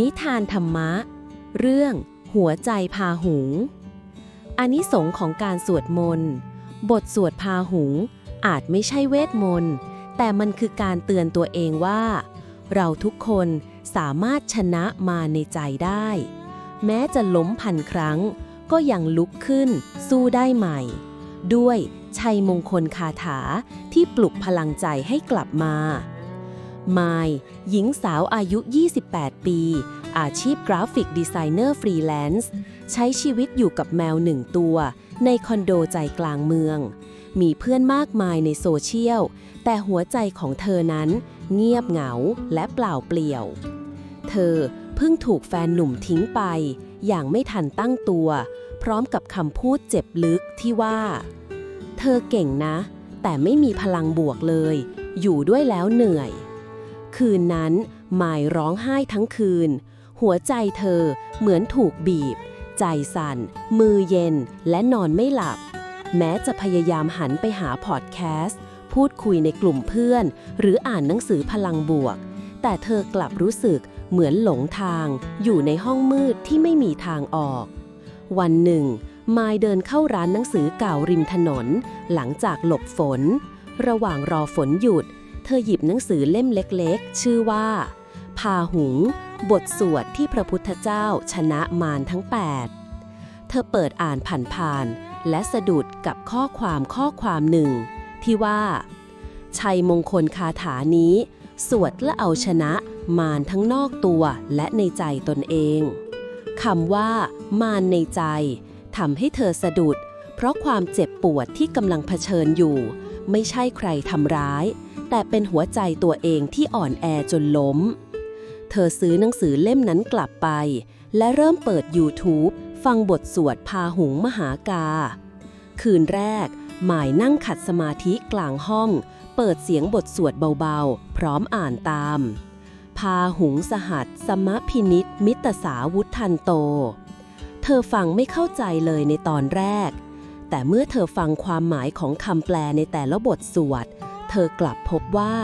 นิทานธรรมะ เรื่องหัวใจพาหุงอานิสงส์ของการสวดมนต์ บทสวดพาหุงอาจไม่ใช่เวทมนต์ แต่มันคือการเตือนตัวเองว่า เราทุกคนสามารถชนะมาในใจได้ แม้จะล้มพันครั้ง ก็ยังลุกขึ้นสู้ได้ใหม่ ด้วยชัยมงคลคาถาที่ปลุกพลังใจให้กลับมา มายหญิงสาวอายุ 28 ปี อาชีพกราฟิกดีไซเนอร์ฟรีแลนซ์ ใช้ชีวิตอยู่กับแมวหนึ่งตัว ในคอนโดใจกลางเมือง มีเพื่อนมากมายในโซเชียล แต่หัวใจของเธอนั้น เงียบเหงาและเปล่าเปลี่ยว เธอเพิ่งถูกแฟนหนุ่มทิ้งไป อย่างไม่ทันตั้งตัว พร้อมกับคำพูดเจ็บลึกที่ว่า เธอเก่งนะ แต่ไม่มีพลังบวกเลย อยู่ด้วยแล้วเหนื่อย คืนนั้นหมายร้องไห้ทั้งคืน หัวใจเธอเหมือนถูกบีบ ใจสั่น มือเย็นและนอนไม่หลับ แม้จะพยายามหันไปหาพอดแคสต์ พูดคุยในกลุ่มเพื่อน หรืออ่านหนังสือพลังบวก แต่เธอกลับรู้สึกเหมือนหลงทาง อยู่ในห้องมืดที่ไม่มีทางออก วันหนึ่งมายเดินเข้าร้านหนังสือเก่าริมถนน หลังจากหลบฝน ระหว่างรอฝนหยุด เธอหยิบหนังสือเล่มเล็กๆ ชื่อว่า พาหุง บทสวดที่พระพุทธเจ้าชนะมารทั้ง 8 เธอเปิดอ่านผ่านๆและสะดุดกับข้อความข้อความหนึ่ง ที่ว่า ชัยมงคลคาถานี้ สวดและเอาชนะมารทั้งนอกตัวและในใจตนเองคำว่า มารในใจทำให้เธอสะดุด เพราะความเจ็บปวดที่กำลังเผชิญอยู่ ไม่ใช่ใครทำร้าย แต่เป็นหัวใจตัวเองที่อ่อนแอจนล้ม เธอซื้อหนังสือเล่มนั้นกลับไป และเริ่มเปิด YouTube ฟังบทสวดพาหุงมหากา คืนแรก หมายนั่งขัดสมาธิกลางห้อง เปิดเสียงบทสวดเบาๆ พร้อมอ่านตาม พาหุงสหัสสมพินิษมิตรสาวุทันโต เธอฟังไม่เข้าใจเลยในตอนแรก แต่เมื่อเธอฟังความหมายของคำแปลในแต่ละบทสวด ธอกลับพบว่า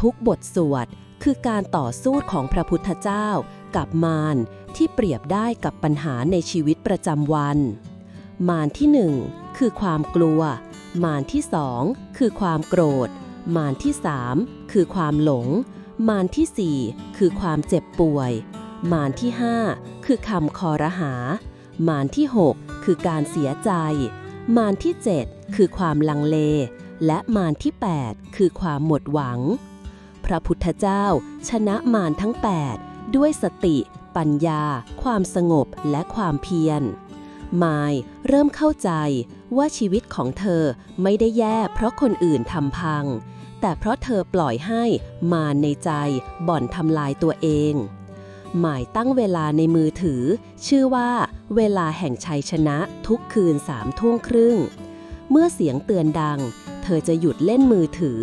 ทุกบทสวดคือการต่อสู้ของพระพุทธเจ้ากับมารที่เปรียบได้กับปัญหาในชีวิตประจำวัน มารที่หนึ่งคือความกลัว มารที่สองคือความโกรธ มารที่สามคือความหลง มารที่สี่คือความเจ็บป่วย มารที่ห้าคือคำคอรหา มารที่หกคือการเสียใจ มารที่เจ็ดคือความลังเล และมารที่ 8 คือความหมดหวัง พระพุทธเจ้าชนะมารทั้ง 8 ด้วยสติ ปัญญา ความสงบและความเพียรมายเริ่มเข้าใจว่าชีวิตของเธอไม่ได้แย่เพราะคนอื่นทำพัง แต่เพราะเธอปล่อยให้มารในใจบ่อนทำลายตัวเองหมายตั้งเวลาในมือถือ ชื่อว่าเวลาแห่งชัยชนะทุกคืนสามทุ่งครึ่ง เมื่อเสียงเตือนดัง เธอจะหยุดเล่นมือถือ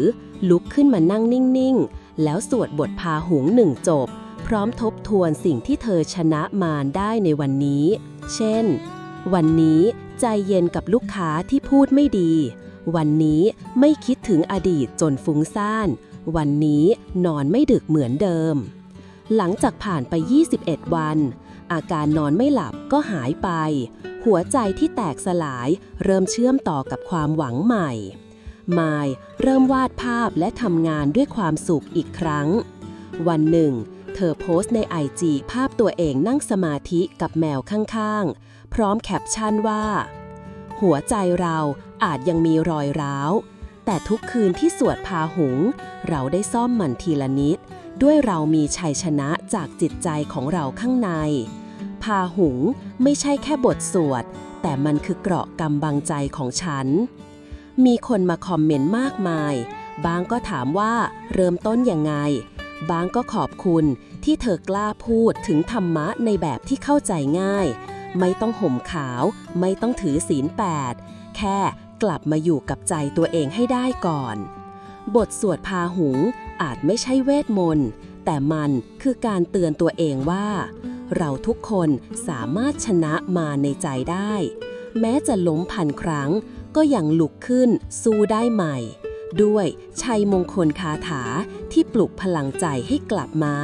ลุกขึ้นมานั่งนิ่ง ๆ แล้วสวดบทพาหุงหนึ่งจบ พร้อมทบทวนสิ่งที่เธอชนะมารได้ในวันนี้ เช่น วันนี้ใจเย็นกับลูกค้าที่พูดไม่ดี วันนี้ไม่คิดถึงอดีตจนฟุ้งซ่าน วันนี้นอนไม่ดึกเหมือนเดิม หลังจากผ่านไป 21 วัน อาการนอนไม่หลับก็หายไปหัวใจที่แตกสลายเริ่มเชื่อมต่อกับความหวังใหม่ มายเริ่มวาดภาพและทำงานด้วยความสุขอีกครั้ง วันหนึ่ง เธอโพสต์ในไอจีภาพตัวเองนั่งสมาธิกับแมวข้างๆ พร้อมแคปชั่นว่า หัวใจเราอาจยังมีรอยร้าว แต่ทุกคืนที่สวดพาหุง เราได้ซ่อมมันทีละนิด ด้วยเรามีชัยชนะจากจิตใจของเราข้างใน พาหุงไม่ใช่แค่บทสวด แต่มันคือเกราะกำบังใจของฉัน มีคนมาคอมเมนต์มากมาย บางก็ถามว่าเริ่มต้นยังไง บางก็ขอบคุณที่เธอกล้าพูดถึงธรรมะในแบบที่เข้าใจง่าย ไม่ต้องห่มขาว ไม่ต้องถือศีลแปด แค่กลับมาอยู่กับใจตัวเองให้ได้ก่อน บทสวดพาหุงอาจไม่ใช่เวทมนต์ แต่มันคือการเตือนตัวเองว่า เราทุกคนสามารถชนะมาในใจได้ แม้จะล้มพันครั้ง ก็ยังลุกขึ้นสู้ได้ใหม่ ด้วยชัยมงคลคาถาที่ปลุกพลังใจให้กลับมา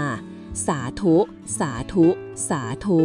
สาธุ สาธุ สาธุ